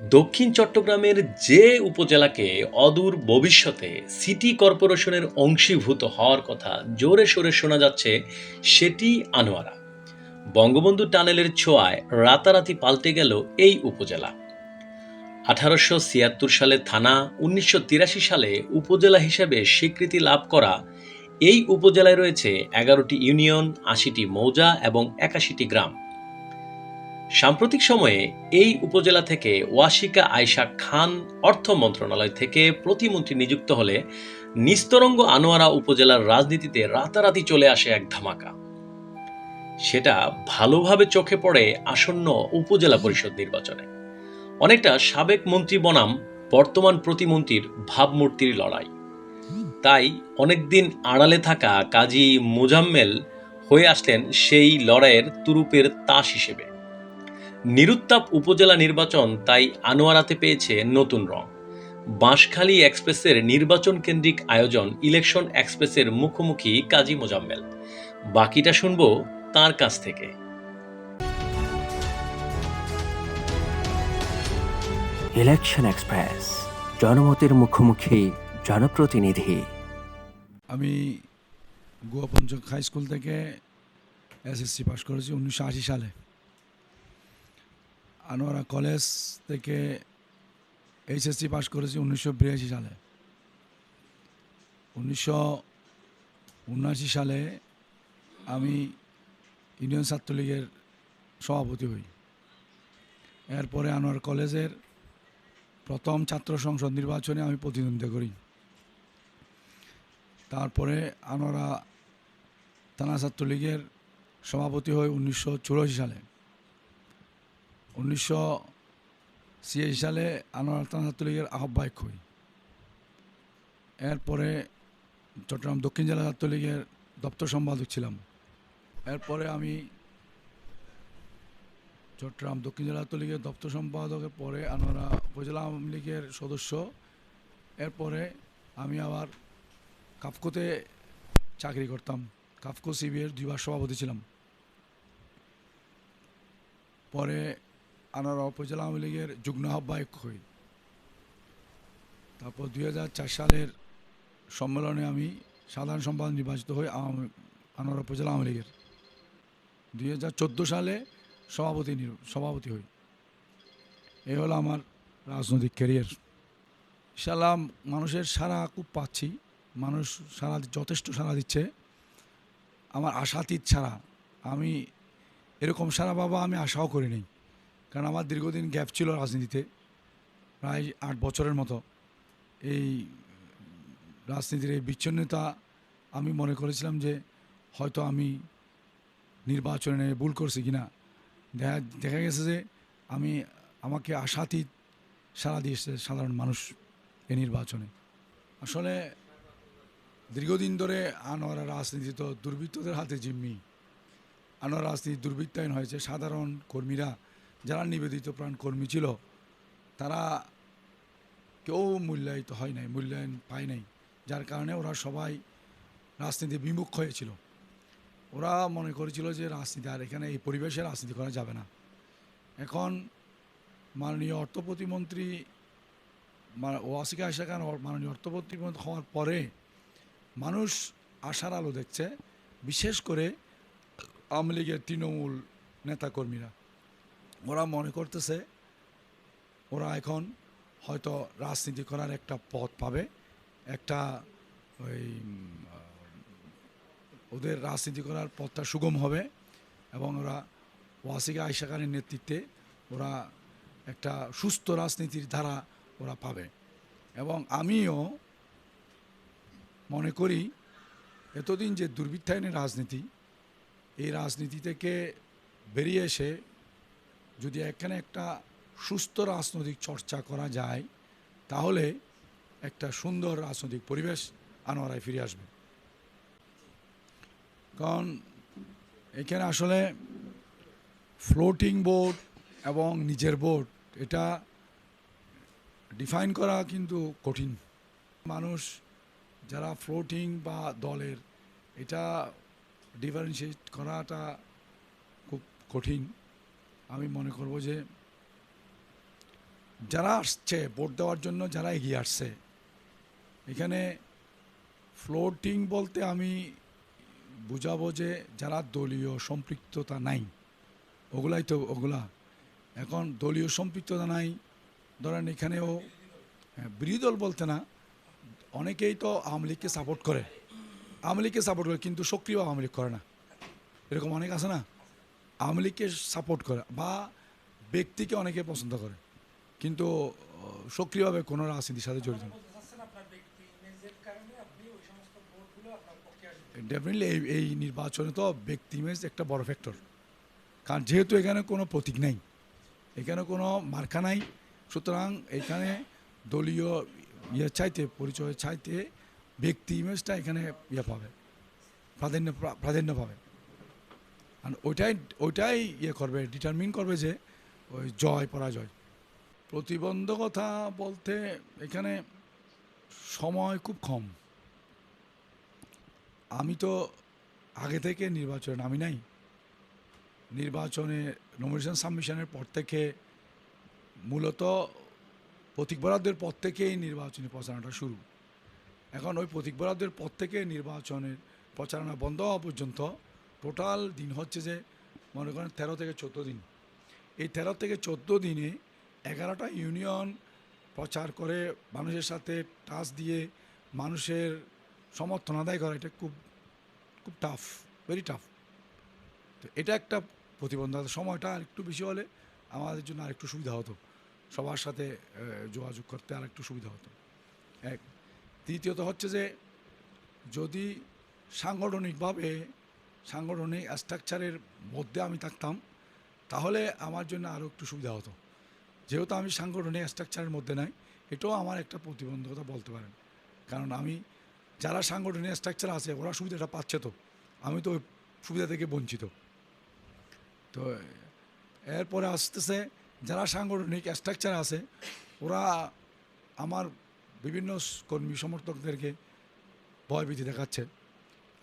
দক্ষিণ চট্টগ্রামের যে উপজেলাকে অদূর ভবিষ্যতে সিটি কর্পোরেশনের অংশীভূত হওয়ার কথা জোরে সোরে শোনা যাচ্ছে, সেটি আনোয়ারা। বঙ্গবন্ধু টানেলের ছোঁয়ায় রাতারাতি পাল্টে গেল এই উপজেলা। আঠারোশো ছিয়াত্তর সালে থানা, উনিশশো তিরাশি সালে উপজেলা হিসেবে স্বীকৃতি লাভ করা এই উপজেলায় রয়েছে এগারোটি ইউনিয়ন, আশিটি মৌজা এবং একাশিটি গ্রাম। সাম্প্রতিক সময়ে এই উপজেলা থেকে ওয়াশিকা আয়শা খান অর্থ মন্ত্রণালয় থেকে প্রতিমন্ত্রী নিযুক্ত হলে নিস্তরঙ্গ আনোয়ারা উপজেলার রাজনীতিতে রাতারাতি চলে আসে এক ধামাকা। সেটা ভালোভাবে চোখে পড়ে আসন্ন উপজেলা পরিষদ নির্বাচনে। অনেকটা সাবেক মন্ত্রী বনাম, বর্তমান প্রতিমন্ত্রীর ভাবমূর্তির লড়াই। তাই অনেকদিন আড়ালে থাকা কাজী মোজাম্মেল হয়ে আসলেন সেই লড়াইয়ের তুরুপের তাস হিসেবে। নিরুত্তাপ উপজেলা নির্বাচন তাই আনোয়ারাতে পেয়েছে নতুন রং। বাঁশখালী এক্সপ্রেসের নির্বাচন কেন্দ্রিক আয়োজন ইলেকশন এক্সপ্রেসের মুখোমুখি কাজী মোজাম্মেল। বাকিটা শুনব তার কাছ থেকে। ইলেকশন এক্সপ্রেস জনমতের মুখোমুখি জনপ্রতিনিধি। আমি গোয়া পঞ্চক হাই স্কুল থেকে এসএসসি পাশ করেছি উনিশশো আশি সালে। আনোয়ারা কলেজ থেকে এইচএসসি পাশ করেছি উনিশশো বিরাশি সালে। উনিশশো উনআশি সালে আমি ইউনিয়ন ছাত্রলীগের সভাপতি হই। এরপরে আনোয়ার কলেজের প্রথম ছাত্র সংসদ নির্বাচনে আমি প্রতিদ্বন্দ্বিতা করি। তারপরে আনোয়ারা থানা ছাত্রলীগের সভাপতি হই উনিশশো চুরাশি সালে। উনিশশো ছিয়াশি সালে আনোয়ার থানা ছাত্রলীগের আহ্বায়ক হই। এরপরে চট্টগ্রাম দক্ষিণ জেলা ছাত্রলীগের দপ্তর সম্পাদক ছিলাম। এরপরে আমি চট্টগ্রাম দক্ষিণ জেলা ছাত্রলীগের দপ্তর সম্পাদকের পরে আনোয়ারা উপজেলা আওয়ামী লীগের সদস্য। এরপরে আমি আবার কাফকোতে চাকরি করতাম। কাফকো সিবিএর দুইবার সভাপতি ছিলাম। পরে আনোয়ারা উপজেলা আওয়ামী লীগের যুগ্ম আহ্বায়ক হই। তারপর দুই হাজার চার সালের সম্মেলনে আমি সাধারণ সম্পাদক নির্বাচিত হই আওয়ামী আনোয়ারা উপজেলা আওয়ামী লীগের। দুই হাজার চোদ্দ সালে সভাপতি সভাপতি হই। এই হলো আমার রাজনৈতিক ক্যারিয়ার। ইনশাল্লাহ মানুষের সারা খুব পাচ্ছি। মানুষ সারা যথেষ্ট সারা দিচ্ছে। আমার আশাতীত ছাড়া আমি এরকম সারা বাবা আমি আশাও করিনি কারণ আমার দীর্ঘদিন গ্যাপ ছিল রাজনীতিতে, প্রায় আট বছরের মতো। এই রাজনীতির এই বিচ্ছিন্নতা আমি মনে করেছিলাম যে হয়তো আমি নির্বাচনে ভুল করছি কি না দেখা দেখা গেছে যে আমি, আমাকে আশাতীত সারা দিয়েছে সাধারণ মানুষ এই নির্বাচনে। আসলে দীর্ঘদিন ধরে আনোয়ারা রাজনীতি তো দুর্বৃত্তদের হাতে জিম্মি। আনোয়ারা রাজনীতি দুর্বৃত্তায়ন হয়েছে, সাধারণ কর্মীরা যারা নিবেদিত প্রাণ কর্মী ছিল, তারা কেউ মূল্যায়িত হয় নাই, মূল্যায়ন পায় নাই। যার কারণে ওরা সবাই রাজনীতি বিমুখ হয়েছিল। ওরা মনে করেছিল যে রাজনীতি আর এখানে এই পরিবেশে রাজনীতি করা যাবে না। এখন মাননীয় অর্থ প্রতিমন্ত্রী ওয়াসিকা আশা খান মাননীয় অর্থ প্রতিমন্ত্রী হওয়ার পরে মানুষ আশার আলো দেখছে, বিশেষ করে আওয়ামী লীগের তৃণমূল নেতাকর্মীরা। ওরা মনে করতেছে, ওরা এখন হয়তো রাজনীতি করার একটা পথ পাবে। একটা ওই ওদের রাজনীতি করার পথটা সুগম হবে এবং ওরা ওয়াসিকা আয়সা খানের নেতৃত্বে ওরা একটা সুস্থ রাজনীতির ধারা ওরা পাবে। এবং আমিও মনে করি এতদিন যে দুর্বৃত্তায়নের রাজনীতি, এই রাজনীতি থেকে বেরিয়ে এসে যদি এখানে একটা সুস্থ রাজনৈতিক চর্চা করা যায়, তাহলে একটা সুন্দর রাজনৈতিক পরিবেশ আনোয়ারায় ফিরে আসবে। কারণ এখানে আসলে ফ্লোটিং বোর্ড এবং নিজের বোর্ড এটা ডিফাইন করা কিন্তু কঠিন। মানুষ যারা ফ্লোটিং বা দলের, এটা ডিফারেন্সিয়েট করাটা খুব কঠিন। আমি মনে করব যে যারা আসছে ভোট দেওয়ার জন্য যারা এগিয়ে আসছে এখানে ফ্লোটিং বলতে আমি বুঝাবো যে যারা দলীয় সম্পৃক্ততা নাই ওগুলাই তো ওগুলা। এখন দলীয় সম্পৃক্ততা নাই ধরেন এখানেও হ্যাঁ, বিরোধী দল বলতে না অনেকেই তো আওয়ামী লীগকে সাপোর্ট করে। আওয়ামী লীগকে সাপোর্ট করে কিন্তু সক্রিয় আওয়ামী লীগ করে না। এরকম অনেক আছে না? আওয়ামী লীগকে সাপোর্ট করে বা ব্যক্তিকে অনেকে পছন্দ করে। কিন্তু সক্রিয়ভাবে কোনো রাজনীতির সাথে জড়িত ডেফিনেটলি এই এই নির্বাচনে তো ব্যক্তি ইমেজ একটা বড় ফ্যাক্টর কারণ যেহেতু এখানে কোনো প্রতীক নাই, এখানে কোনো মার্কা নাই, সুতরাং এখানে দলীয় ইয়ে চাইতে, পরিচয় চাইতে ব্যক্তি ইমেজটা এখানে ইয়ে পাবে, প্রাধান্য প্রাধান্য পাবে। ওইটাই ওইটাই ইয়ে করবে ডিটারমিন করবে যে ওই জয়, পরাজয়। প্রতিবন্ধকতা বলতে এখানে সময় খুব কম। আমি তো আগে থেকে নির্বাচনে নামি নাই। নির্বাচনে নমিনেশন সাবমিশনের পর থেকে মূলত প্রতীক বরাদ্দের পর থেকেই নির্বাচনী প্রচারণাটা শুরু। এখন ওই প্রতীক বরাদ্দের পর থেকে নির্বাচনের প্রচারণা বন্ধ হওয়া পর্যন্ত টোটাল দিন হচ্ছে যে, মনে করেন তেরো থেকে চোদ্দ দিন। এই তেরো থেকে চোদ্দ দিনে এগারোটা ইউনিয়ন প্রচার করে, মানুষের সাথে টাচ দিয়ে, মানুষের সমর্থন আদায় করা, এটা খুব খুব টাফ ভেরি টাফ তো এটা একটা প্রতিবন্ধকতা সময়টা আর একটু বেশি হলে আমাদের জন্য আরেকটু সুবিধা হতো। সবার সাথে যোগাযোগ করতে আর একটু সুবিধা হতো। এক। তৃতীয়ত হচ্ছে যে, যদি সাংগঠনিকভাবে সাংগঠনিক স্ট্রাকচারের মধ্যে আমি থাকতাম, তাহলে আমার জন্য আরও একটু সুবিধা হতো। যেহেতু আমি সাংগঠনিক স্ট্রাকচারের মধ্যে নাই, এটাও আমার একটা প্রতিবন্ধকতা বলতে পারেন। কারণ আমি, যারা সাংগঠনিক স্ট্রাকচার আছে, ওরা সুবিধাটা পাচ্ছে তো। আমি তো ওই সুবিধা থেকে বঞ্চিত। তো, এরপরে আসতেছে, যারা সাংগঠনিক স্ট্রাকচার আছে, ওরা আমার বিভিন্ন কর্মী সমর্থকদেরকে ভয়ভীতি দেখাচ্ছে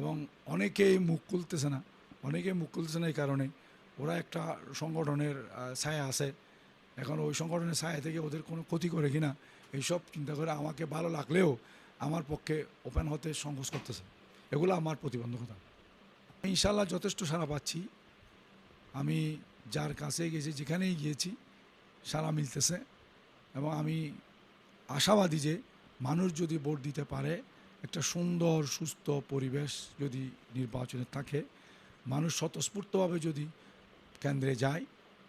এবং অনেকেই মুখ খুলতেছে না, অনেকেই মুখ খুলতেছে না এই কারণে। ওরা একটা সংগঠনের ছায়া আছে। এখন ওই সংগঠনের ছায়া থেকে ওদের কোনো ক্ষতি করে কিনা, এইসব চিন্তা করে আমাকে ভালো লাগলেও আমার পক্ষে ওপেন হতে সংকোচ করতেছে। এগুলো আমার প্রতিবন্ধকতা। ইনশাল্লাহ যথেষ্ট সারা পাচ্ছি। আমি যার কাছে গেছি, যেখানেই গিয়েছি সারা মিলতেছে। এবং আমি আশাবাদী যে মানুষ যদি ভোট দিতে পারে একটা সুন্দর, সুস্থ পরিবেশ যদি নির্বাচনে থাকে, মানুষ স্বতঃস্ফূর্তভাবে যদি কেন্দ্রে যায়,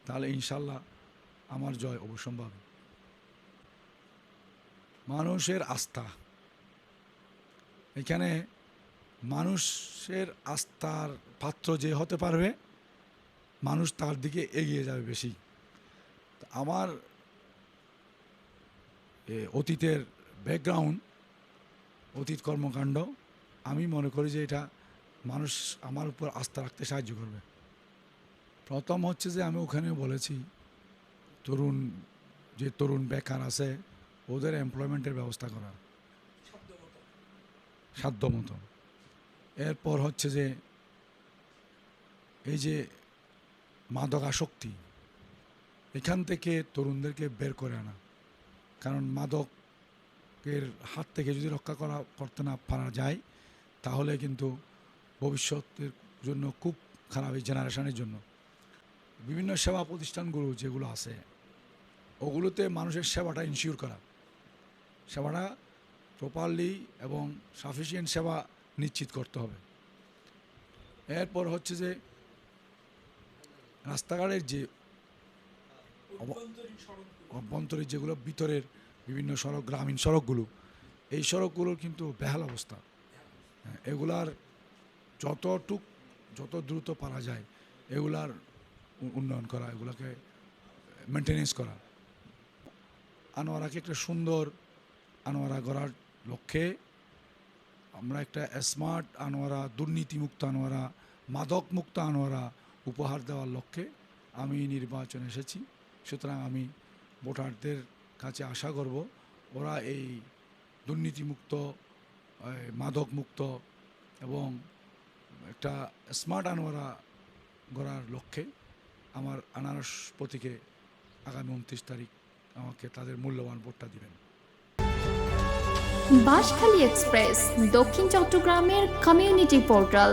তাহলে ইনশাল্লাহ আমার জয় অবশ্যম্ভাবী মানুষের আস্থা। এখানে মানুষের আস্থার পাত্র যে হতে পারবে, মানুষ তার দিকে এগিয়ে যাবে বেশি। আমার অতীতের ব্যাকগ্রাউন্ড অতীত কর্মকাণ্ড, আমি মনে করি যে এটা মানুষ আমার উপর আস্থা রাখতে সাহায্য করবে। প্রথম হচ্ছে যে আমি ওখানে বলেছি, তরুণ, যে তরুণ বেকার আছে, ওদের এমপ্লয়মেন্টের ব্যবস্থা করা সাধ্য মতো। এরপর হচ্ছে যে, এই যে মাদক আসক্তি এখান থেকে তরুণদেরকে বের করে আনা। কারণ মাদকের হাত থেকে যদি রক্ষা করা করতে না পারা যায় তাহলে কিন্তু ভবিষ্যতের জন্য খুব খারাপ এই জেনারেশনের জন্য। বিভিন্ন সেবা প্রতিষ্ঠানগুলো যেগুলো আছে ওগুলোতে মানুষের সেবাটা ইনশিওর করা। সেবাটা প্রপারলি এবং সাফিসিয়েন্ট সেবা নিশ্চিত করতে হবে। এরপর হচ্ছে যে রাস্তাঘাটের যে অভ্যন্তরীণ যেগুলো ভিতরের বিভিন্ন সড়ক, গ্রামীণ সড়কগুলো। এই সড়কগুলোর কিন্তু বেহাল অবস্থা। এগুলার যতটুক, যত দ্রুত পারা যায়, এগুলার উন্নয়ন করা, এগুলোকে মেনটেনেন্স করা। আনোয়ারাকে একটা সুন্দর আনোয়ারা গড়ার লক্ষ্যে আমরা একটা স্মার্ট আনোয়ারা, দুর্নীতিমুক্ত আনোয়ারা মাদক মুক্ত আনোয়ারা উপহার দেওয়ার লক্ষ্যে আমি নির্বাচনে এসেছি। সুতরাং আমি ভোটারদের কাছে আশা করব ওরা এই দুর্নীতিমুক্ত মাদক মুক্ত এবং একটা স্মার্ট আনোয়ারা গড়ার লক্ষ্যে আমার আনারস প্রতীকে আগামী উনত্রিশ তারিখ আমাকে তাদের মূল্যবান ভোটটা দিবেন। বাঁশখালী এক্সপ্রেস, দক্ষিণ চট্টগ্রামের কমিউনিটি পোর্টাল